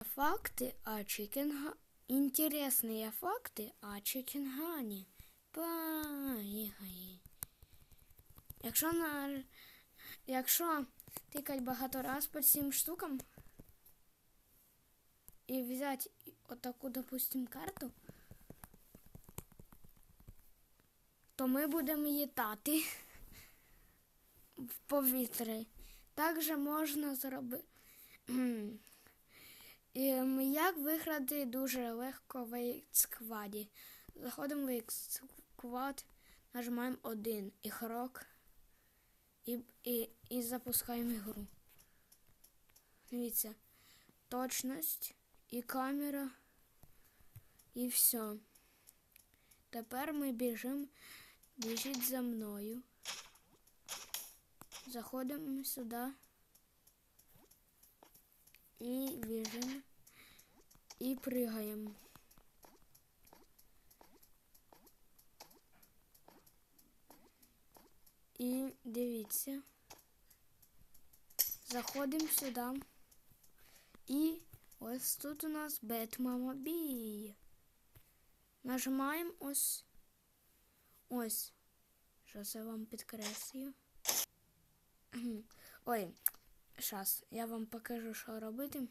Факты о Чикенга... Интересные факти о Чикенгані. Поїхали. Якщо на... Якщо тикать багато раз по цим штукам і взяти отаку, допустим, карту, то ми будемо літати в повітрі. Також можна зробити. Ем, Як виграти дуже легко в X-скваді. Заходимо в X-сквад, нажимаємо один ігрок і, і, і запускаємо ігру. Дивіться, точність і камера, і все. Тепер ми біжимо, біжіть за мною. Заходимо сюди. І біжимо. І пригаємо. І дивіться. Заходимо сюди. І ось тут у нас Бетмамобіль. Нажимаємо ось. Ось. Зараз я вам підкреслю. Ой, зараз я вам покажу, що робити.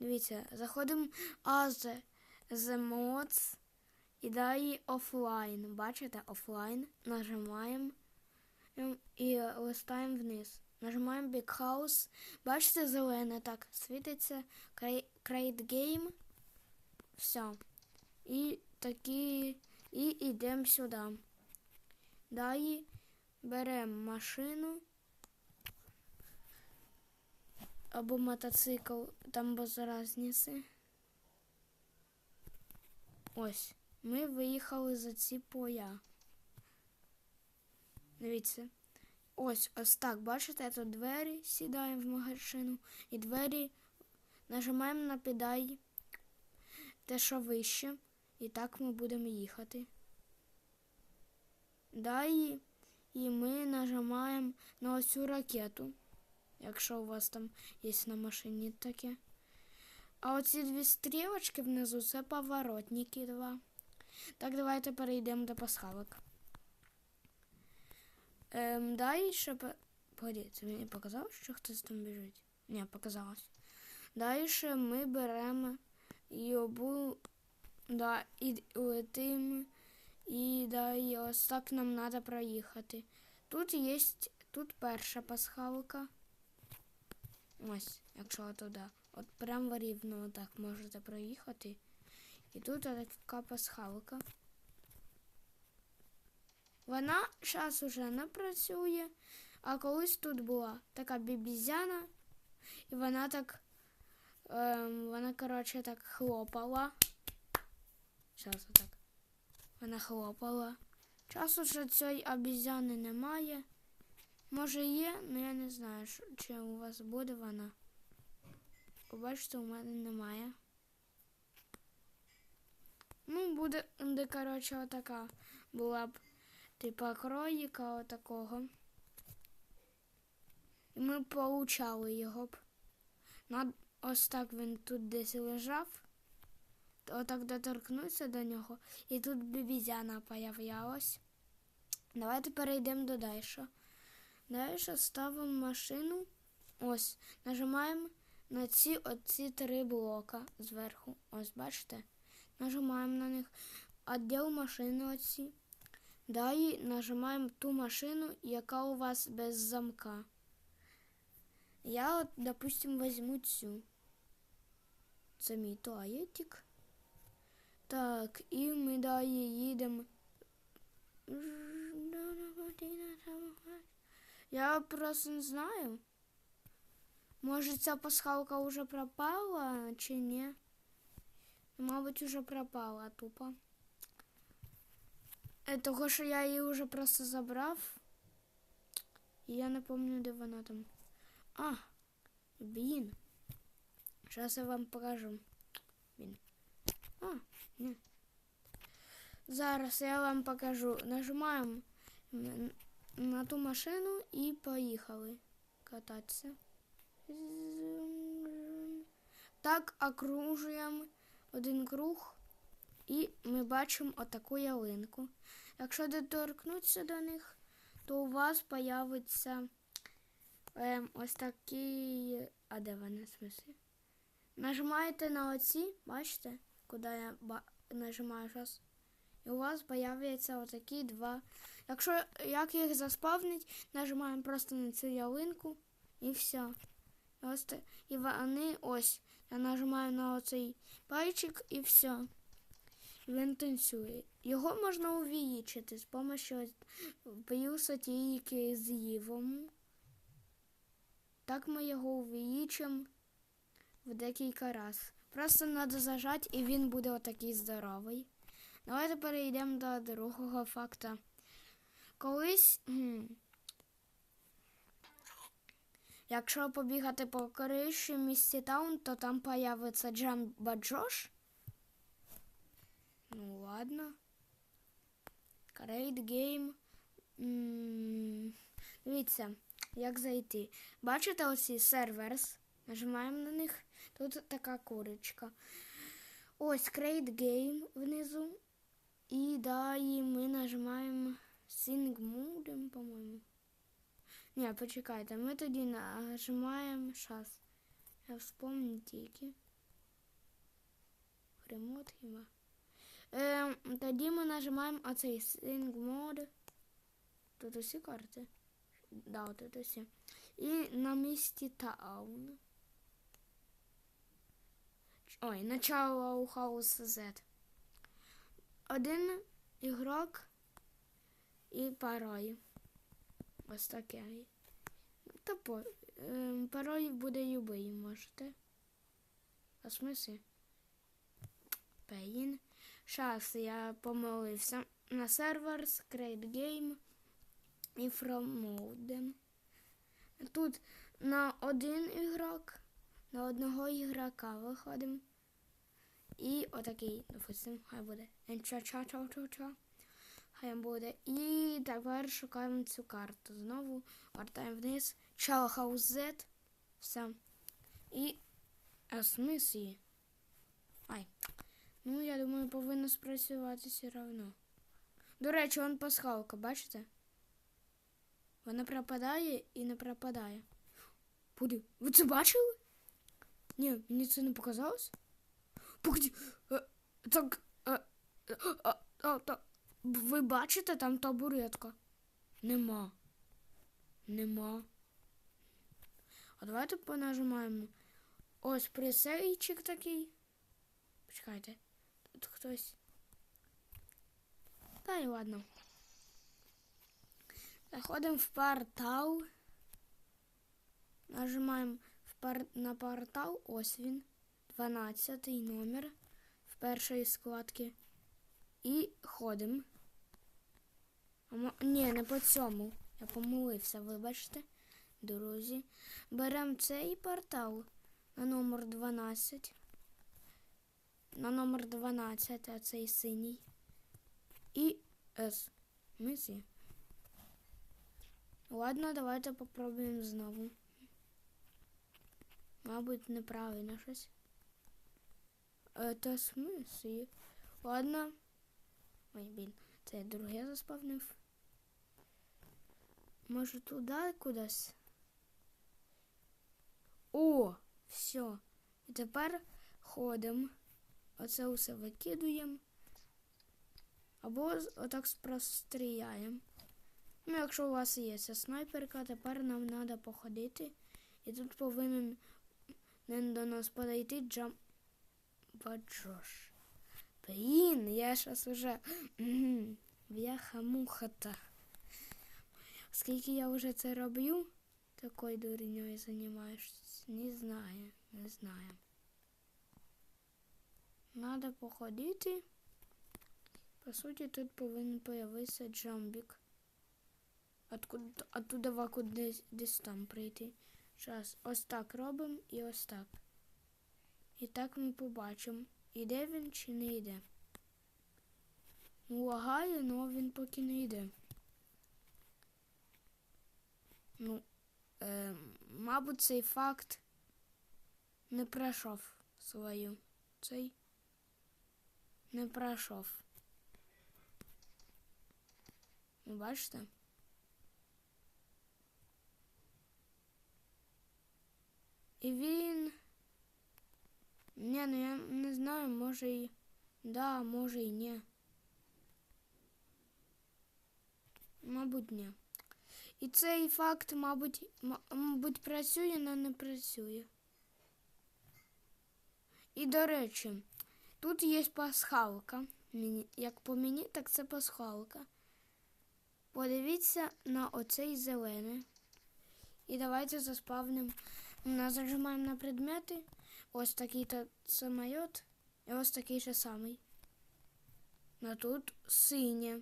Дивіться, заходимо аз the mods і далі офлайн. Бачите, офлайн. Нажимаємо ем, і листаємо вниз. Нажимаємо Big House. Бачите, зелене так світиться. Create Game. Все. І такі. І йдемо сюди. Далі беремо машину. Або мотоцикл, там без разниці. Ось. Ми виїхали за ці поля. Дивіться. Ось ось так, бачите, тут двері сідаємо в машину. І двері нажимаємо на педаль те, що вище. І так ми будемо їхати. Далі і ми нажимаємо на оцю ракету якщо у вас там є на машині таке. А оці дві стрілочки внизу це поворотники два. Так, давайте перейдемо до пасхалок. Ем, Далі ще... Погоді, мені показалось, що хтось там біжить? Ні, показалось. Далі ми беремо і обу... Да, і летимо. І далі ось так нам треба проїхати. Тут є тут перша пасхалка. Ось, якщо туди. От прямо рівно так можете проїхати. І тут така пасхалка. Вона зараз уже не працює, а колись тут була така бібізяна, і вона так, ем, вона, коротше, так хлопала. Зараз отак. Вона хлопала. Часу вже цієї обізяни немає. Може є, але я не знаю, чи у вас буде вона. Побачите, у мене немає. Ну, буде, де, коротше, отака була б типа кроліка отакого. І ми получали його б. Над, ось так він тут десь лежав. Отак доторкнувся до нього. І тут бібізяна появлялась. Давайте перейдемо до дальшого. Далі ставимо машину. Ось, нажимаємо на ці оці три блока зверху. Ось, бачите? Нажимаємо на них. Отділ машини оці. Далі нажимаємо ту машину, яка у вас без замка. Я, от, допустим, візьму цю. Це мій туалетик. Так, і ми далі їдемо. Я просто не знаю. Може ця пасхалка вже пропала чи ні? Мабуть, вже пропала тупо. Е, того, що я її вже просто забрав. І я не пам'ятаю, де вона там. А, блін. Зараз я вам покажу. Блін. А, ні. Зараз я вам покажу. Нажимаємо На ту машину і поїхали кататися. Так окружуємо один круг, і ми бачимо отаку ялинку. Якщо доторкнутися до них, то у вас появиться ем, ось такий. А де вони смислі? Нажимаєте на оці, бачите, куди я ба... нажимаю зараз. І у вас появляться отакі два. Якщо як їх заспавнить, нажимаємо просто на цю ялинку і все. І, ось, і вони ось. Я нажимаю на оцей пальчик і все. Він танцює. Його можна увеличити з допомогою плюса тільки з Євом. Так ми його увеличимо в декілька разів. Просто треба зажати і він буде отакий здоровий. Давайте перейдемо до другого факта. Колись, якщо побігати по криші місті Таун, то там появиться Джамба Джош. Ну ладно. Create game. М, Дивіться, як зайти. Бачите оці серверс? Нажимаємо на них. Тут така курочка. Ось Create Game внизу. І далі ми нажимаємо Sync Mode, по-моєму. Ні, почекайте, ми тоді нажимаємо щас. Я вспомню тільки. Ремонт хіба. Ем, тоді ми нажимаємо оцей Sync Mode. Тут усі карти. Да, тут усі. І на місці Таун. Ой, начало у House Z. Один ігрок і пароль. Ось таке. Та по, ем, пароль буде любий, можете. А смислі? Пейн. Щас я помилився. На сервер Create Game і From Mode. Тут на один ігрок, на одного ігрока виходимо. І отакий, допустим, хай буде. Ча-ча-ча-ча-ча. Хай буде. І тепер шукаємо цю карту. Знову вертаємо вниз. Чалхаус Z. Все. І а? Ай. Ну, я думаю, повинно спрацювати все одно. До речі, он пасхалка, бачите? Вона пропадає і не пропадає. Пуди, ви це бачили? Ні, мені це не показалось. Погоді, е, так, е, а, а, та, ви бачите там табуретка? Нема. Нема. А давайте понажимаємо. Ось пресейчик такий. Почекайте. Тут хтось. Та й ладно. Заходимо в портал. Нажимаємо в пар... на портал. Ось він. 12 номер в першій складці. І ходимо. Ні, не по цьому. Я помилився, вибачте, друзі. Беремо цей портал на номер 12. На номер 12, а цей синій. І С. Мисі. Ладно, давайте попробуємо знову. Мабуть, неправильно щось. Это смислі? Ладно. Ой, блін, це я друге заспавнив. Може туди кудись? О, все. І тепер ходимо. Оце усе викидуємо. Або отак спростріляємо. Ну, якщо у вас є ця снайперка, тепер нам треба походити. І тут повинен не до нас подойти джам. Баджош. Блін, я зараз уже мгм, бляха-муха-та. Скільки я вже це роблю, такою дурньою займаюсь, не знаю, не знаю. Надо походити. По суті, тут повинен появитися джамбік. Откуда, оттуда кудись десь там прийти. Зараз ось так робимо і ось так. І так ми побачимо, іде він чи не йде. Ну, лагає, але він поки не йде. Ну, е, мабуть, цей факт не пройшов свою. Цей не пройшов. Ви бачите? І він. Ні, ну я не знаю, може і да, може і ні. Мабуть, ні. І цей факт, мабуть, мабуть, працює, але не працює. І до речі, тут є пасхалка. Як по мені, так це пасхалка. Подивіться на оцей зелений. І давайте заспавним. Нажимаємо на предмети. Ось такий то самоліт. І ось такий же самий. А тут синє.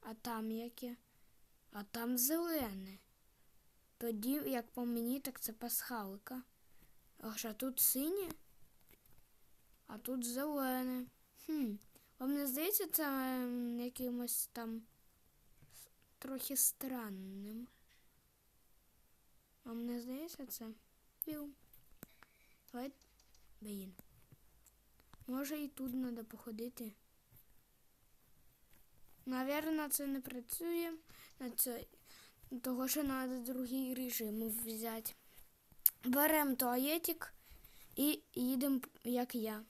А там яке? А там зелене. Тоді, як по мені, так це пасхалка. Аж а тут синє, а тут зелене. Хм. Вам не здається це ем, якимось там трохи странним? Вам не здається це? Пів. Давай. Блін. Може і тут треба походити. Навірно, це не працює. На це, того, що треба другий режим взяти. Беремо туалетик і їдемо, як я.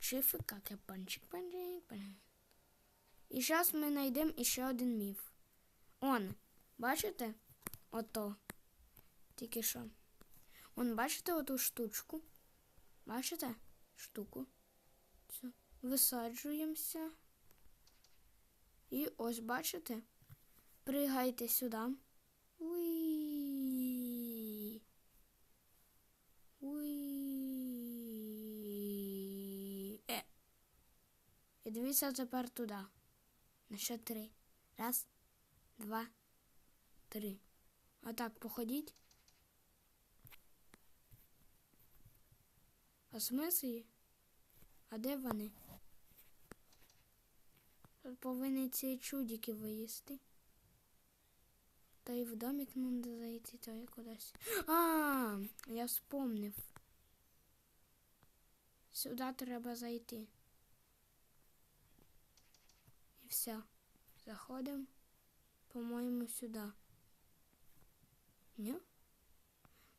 Чифи, як я панчик, панчик, панчик. І зараз ми знайдемо іще один міф. Он, бачите? Ото. Тільки що. Он, бачите оту штучку? Бачите? Штуку. Цю. Висаджуємося. І ось бачите? Пригайте сюди. Уї. Уї. Е. І дивіться тепер туди. На що три. Раз, два, три. Отак походіть. А смислі? А де вони? Тут повинні ці чудики виїсти. Та й в домик треба зайти, то я кудись. А, я вспомнив. Сюди треба зайти. І все. Заходимо, по-моєму, сюди. Ні?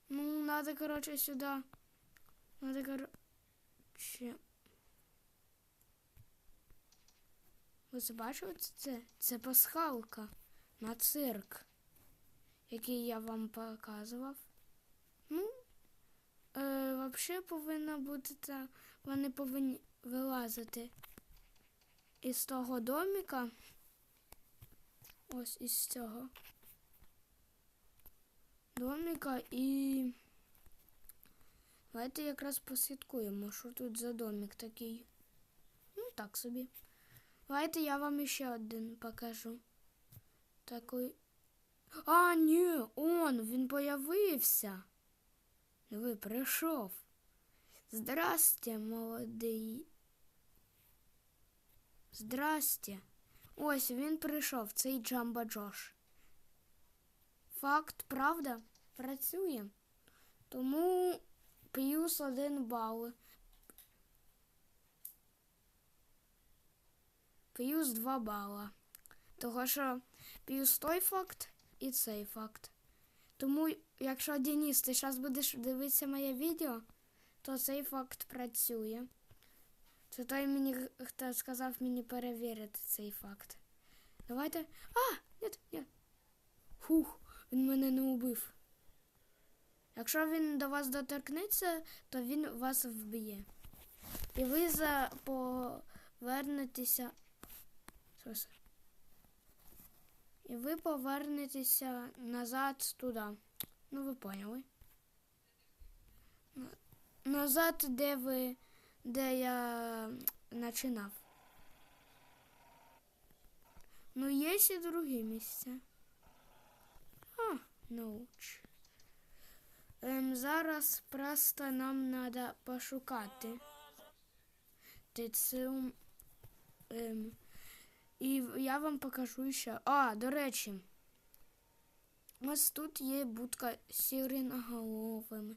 Ну, надо, короче, сюда. Надо, короче. Ви забачили це? Це пасхалка на цирк, який я вам показував. Ну, е, взагалі повинна бути та вони повинні вилазити із того домика. Ось із цього домика і. Давайте якраз послідкуємо, що тут за домик такий. Ну, так собі. Давайте я вам ще один покажу. Такий. А, ні, он, він появився. Ви прийшов. Здрасте, молодий. Здрасте. Ось він прийшов, цей Джамба Джош. Факт, правда, працює. Тому плюс один бал. Плюс два бала. Того що плюс той факт і цей факт. Тому, якщо Денис, ти зараз будеш дивитися моє відео, то цей факт працює. Це той мені хто сказав мені перевірити цей факт. Давайте. А! Ні, ні. Фух, він мене не убив. Якщо він до вас доторкнеться, то він вас вб'є. І ви за повернетеся. І ви повернетеся назад туди. Ну, ви поняли. Назад, де ви. де я починав. Ну, є ще друге місце. Науч. Ем, зараз просто нам треба пошукати. Тицю. Ем, і я вам покажу ще. А, до речі. Ось тут є будка з сіреноголовими.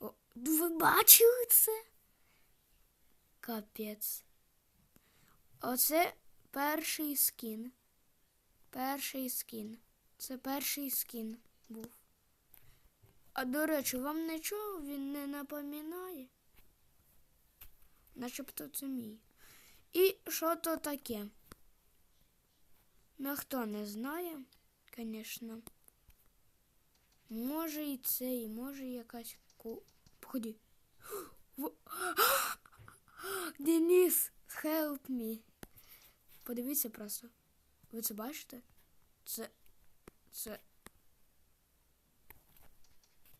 О, ви бачили це? Капець. Оце перший скін. Перший скін. Це перший скін був. А до речі, вам нічого він не напоминає? Начебто це мій. І що то таке? Ніхто не знає, звісно. Може і це, і може якась ку. В- Денис, help me. Подивіться просто. Ви це бачите? Це. Це.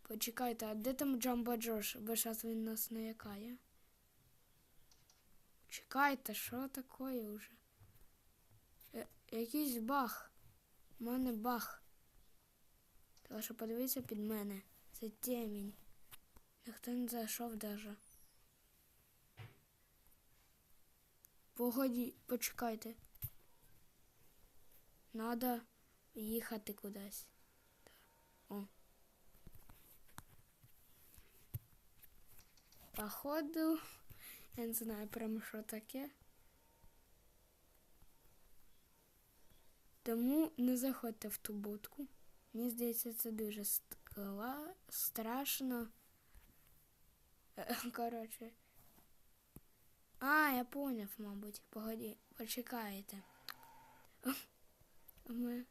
Почекайте, а де там Джамбо Джош? Бо зараз він нас наякає. Чекайте, що таке вже? Е, якийсь баг. У мене баг. Тому що подивіться під мене. Це темінь. Ніхто не зайшов даже. Погоді, почекайте. Надо їхати кудись. О. Походу, я не знаю прямо що таке. Тому не заходьте в ту будку. Мені здається, це дуже скла... страшно. Е, Коротше. А, я поняв, мабуть. Погоді, почекайте. Ми...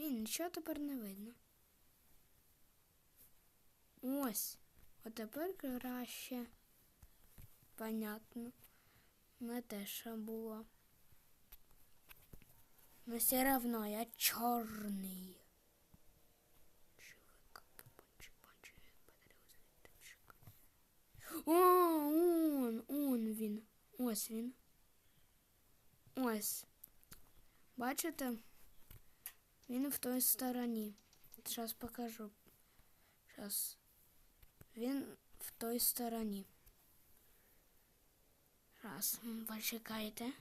Блін, нічого тепер не видно. Ось. От тепер краще. Понятно. Не те, що було. Но все равно я чорний. О, он, он він. Ось він. Ось. Бачите? Він в той стороні. Зараз покажу. Зараз. Він в той стороні. Раз, почекайте.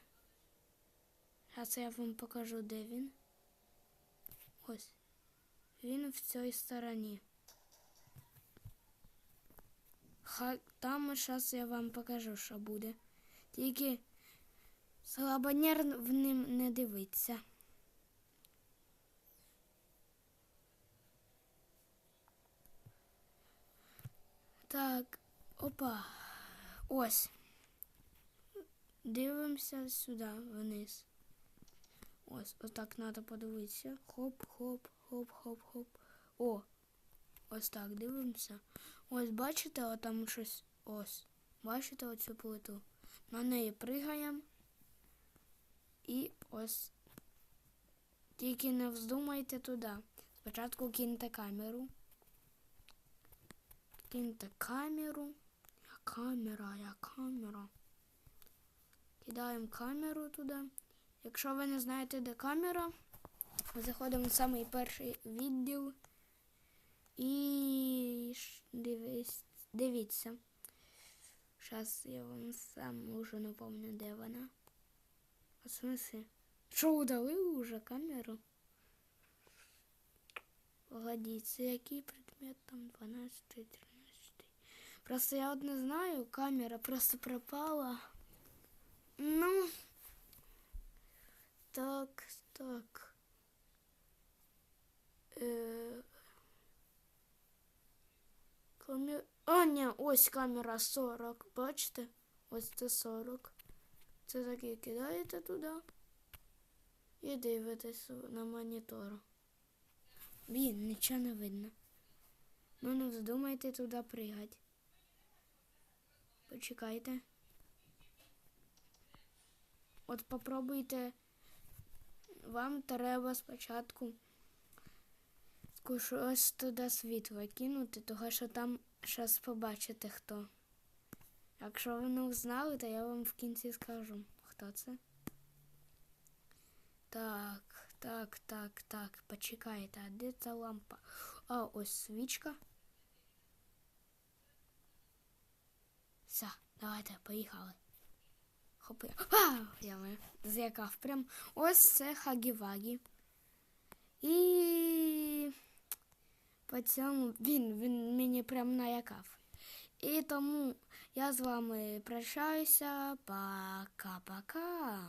Зараз я вам покажу, де він. Ось. Він в цій стороні. Ха, там зараз я вам покажу, що буде. Тільки слабонер в ним не дивиться. Так, опа. Ось. Дивимося сюди вниз. Ось, отак треба подивитися. Хоп, хоп, хоп, хоп, хоп. О! Ось так дивимося. Ось, бачите, отам щось. Ось. Бачите оцю плиту? На неї пригаємо. І ось. Тільки не вздумайте туди. Спочатку киньте камеру. Киньте камеру. Я камера, я камера. Кидаємо камеру туди. Якщо ви не знаєте, де камера, заходимо в самий перший відділ і дивись, дивіться. Зараз я вам сам уже не пам'ятаю, де вона. А в смысле? Що удалили уже камеру? Погодіть, який предмет там 12, 13. Просто я от не знаю, камера просто пропала. Ну. Так, так. Е... Камер... А, ні, ось камера 40. Бачите? Ось це 40. Це таке кидаєте туди і дивитесь на монітор. Блін, нічого не видно. Ну не вздумайте туди пригати. Почекайте. От попробуйте. Вам треба спочатку щось туди світло кинути, того що там щас побачите хто. Якщо ви не знали, то я вам в кінці скажу, хто це. Так, так, так, так, почекайте, а де ця лампа? А, ось свічка. Все, давайте, поїхали. Хопи. А! Я мене злякав прям. Ось це Хагівагі. І по цьому він, він мені прям наякав. І тому я з вами прощаюся. Пока-пока.